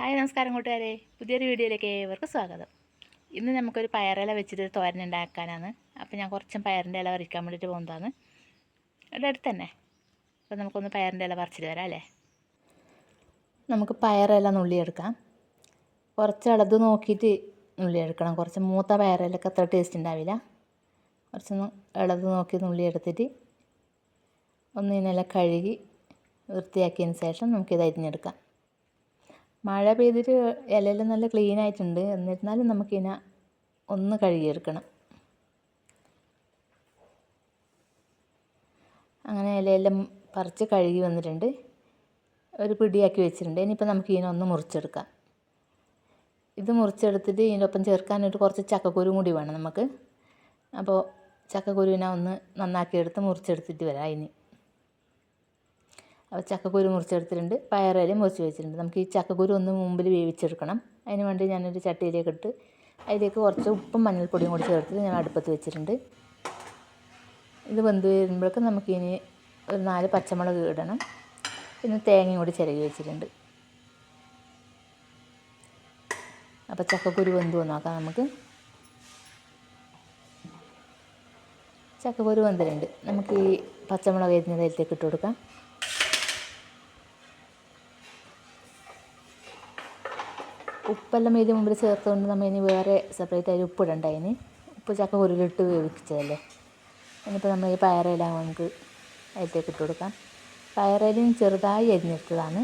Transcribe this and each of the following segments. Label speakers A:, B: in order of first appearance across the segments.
A: Hi നമസ്കാരം കൂട്ടുകാരെ. പുതിയൊരു വീഡിയോയിലേക്ക് ഏവർക്കും സ്വാഗതം. ഇന്ന് നമുക്കൊരു പയറില വെച്ചിട്ട് തോരൻ ഉണ്ടാക്കാനാണ്. അപ്പോൾ ഞാൻ കുറച്ചും പയറിന്റെ ഇല പറിക്കാൻ വേണ്ടിയിട്ട് പോകുന്നതാണ് ഇവിടെ അടുത്ത് തന്നെ. അപ്പോൾ നമുക്കൊന്ന് പയറിന്റെ ഇല പറിച്ചിട്ട് വരാം അല്ലേ? നമുക്ക് പയറില നുള്ളിയെടുക്കാം കുറച്ച് ഇളത് നോക്കിയിട്ട് നുള്ളിയെടുക്കണം കുറച്ച് മൂത്ത പയറിലൊക്കെ അത്ര ടേസ്റ്റ് ഉണ്ടാവില്ല. കുറച്ചൊന്ന് ഇളത് നോക്കി നുള്ളിയെടുത്തിട്ട് ഒന്ന് ഇതിനെല്ലാം കഴുകി വൃത്തിയാക്കിയതിന് ശേഷം നമുക്കിത് അരിഞ്ഞെടുക്കാം. മഴ പെയ്തിട്ട് ഇലയെല്ലാം നല്ല ക്ലീൻ ആയിട്ടുണ്ട്. എന്നിരുന്നാലും നമുക്കിതിനെ ഒന്ന് കഴുകിയെടുക്കണം. അങ്ങനെ ഇലയെല്ലാം പറിച്ച് കഴുകി വന്നിട്ടുണ്ട്. ഒരു പിടിയാക്കി വെച്ചിട്ടുണ്ട്. ഇനിയിപ്പോൾ നമുക്ക് ഇതിനെ ഒന്ന് മുറിച്ചെടുക്കാം. ഇത് മുറിച്ചെടുത്തിട്ട് ഇതിന്റെ ഒപ്പം ചേർക്കാനായിട്ട് കുറച്ച് ചക്കക്കുരു കൂടി വേണം നമുക്ക്. അപ്പോൾ ചക്കക്കുരുവിനെ ഒന്ന് നന്നാക്കി എടുത്ത് മുറിച്ചെടുത്തിട്ട് വരാം. അതിന് അപ്പോൾ ചക്കക്കുരു മുറിച്ചെടുത്തിട്ടുണ്ട്. പയറേലും മുറിച്ച് വെച്ചിട്ടുണ്ട്. നമുക്ക് ഈ ചക്കക്കുരു ഒന്ന് മുമ്പിൽ വേവിച്ചെടുക്കണം. അതിന് വേണ്ടി ഞാനൊരു ചട്ടിയിലേക്ക് ഇട്ട് അതിലേക്ക് കുറച്ച് ഉപ്പും മഞ്ഞൾപ്പൊടിയും കൂടി ചേർത്തിട്ട് ഞാൻ അടുപ്പത്ത് വെച്ചിട്ടുണ്ട്. ഇത് വെന്ത് വരുമ്പോഴേക്കും നമുക്കിനി ഒരു നാല് പച്ചമുളക് ഇടണം. പിന്നെ തേങ്ങയും കൂടി ചിരകി വെച്ചിട്ടുണ്ട്. അപ്പോൾ ചക്കക്കുരു വെന്ത് നോക്കാം നമുക്ക്. ചക്കക്കുരു വെന്തലുണ്ട് നമുക്ക് ഈ പച്ചമുളക് എരിഞ്ഞത് അതിലേക്ക് ഇട്ട് കൊടുക്കാം. ഉപ്പെല്ലാം ഇതിന് മുമ്പിൽ ചേർത്തുകൊണ്ട് നമ്മൾ ഇനി വേറെ സെപ്പറേറ്റ് ആയിട്ട് ഉപ്പിടണ്ട അതിന്. ഉപ്പ് ചക്ക ഉരുളിട്ട് വേവിച്ചതല്ലേ. ഇനിയിപ്പോൾ നമ്മൾ ഈ പയറയിലാണ് നമുക്ക് അതിലേക്ക് ഇട്ട് കൊടുക്കാം. പയറയിലും ചെറുതായി അരിഞ്ഞിട്ടതാണ്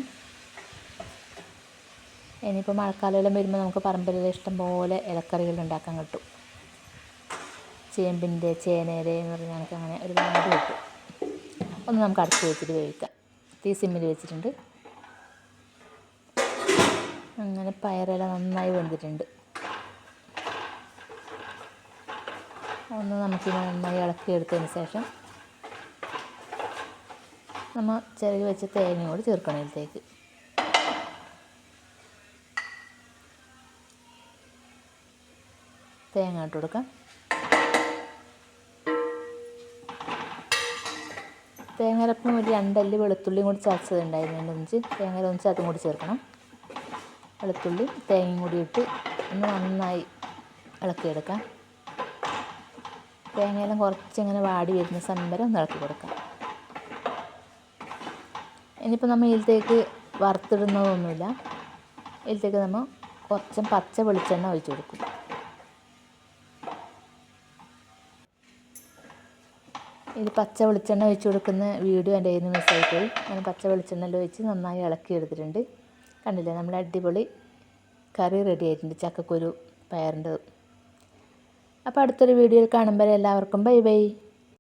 A: ഇനിയിപ്പോൾ മഴക്കാലമെല്ലാം വരുമ്പോൾ നമുക്ക് പറമ്പിലെല്ലാം ഇഷ്ടം പോലെ ഇലക്കറികൾ ഉണ്ടാക്കാൻ കിട്ടും. ചേമ്പിന്റെ ചേനേരെ എന്ന് പറഞ്ഞാൽ നമുക്ക് അങ്ങനെ ഒരുപാട് കിട്ടും. ഒന്ന് നമുക്ക് അടച്ച് വെച്ചിട്ട് വേവിക്കാം. തീ സിമ്മിൽ വെച്ചിട്ടുണ്ട്. അങ്ങനെ പയറില നന്നായി വെന്തിട്ടുണ്ട്. ഒന്ന് നമുക്ക് നന്നായി ഇളക്കി എടുത്തതിന് ശേഷം നമ്മൾ ചിരകി വെച്ച തേങ്ങ കൂടി ചേർക്കണം ഇതിലേക്ക്. തേങ്ങ ഇട്ട് കൊടുക്കാം. തേങ്ങരപ്പം ഒരു രണ്ടല്ലി വെളുത്തുള്ളിയും കൂടി ചതച്ചതുണ്ടായിരുന്നു. ഉണ്ടായിരുന്നു ഒന്നിച്ച് തേങ്ങ ഒന്നിച്ച് അതും കൂടി ചേർക്കണം. വെളുത്തുള്ളി തേങ്ങയും കൂടി ഇട്ട് ഒന്ന് നന്നായി ഇളക്കിയെടുക്കാം. തേങ്ങയെല്ലാം കുറച്ചിങ്ങനെ വാടി വരുന്ന സമയം വരെ ഒന്ന് ഇളക്കി കൊടുക്കാം. ഇനിയിപ്പോൾ നമ്മൾ ഇതിലേക്ക് വറുത്തിടുന്നതൊന്നുമില്ല. ഇതിലേക്ക് നമ്മൾ കുറച്ചും പച്ച വെളിച്ചെണ്ണ ഒഴിച്ചു കൊടുക്കും. ഇത് പച്ച വെളിച്ചെണ്ണ ഒഴിച്ചു കൊടുക്കുന്ന വീഡിയോ എന്റെ കയ്യിൽ നിന്ന് മിസ്സായിപ്പോയി ഞാൻ പച്ച വെളിച്ചെണ്ണയിൽ ഒഴിച്ച് നന്നായി ഇളക്കി എടുത്തിട്ടുണ്ട് കണ്ടില്ലേ? നമ്മൾ അടിപൊളി കറി റെഡി ആയിട്ടുണ്ട്. ചക്കക്കുരു പയറിന്റെ അപ്പോൾ അടുത്തൊരു വീഡിയോയിൽ കാണുമ്പോൾ എല്ലാവർക്കും. Bye bye.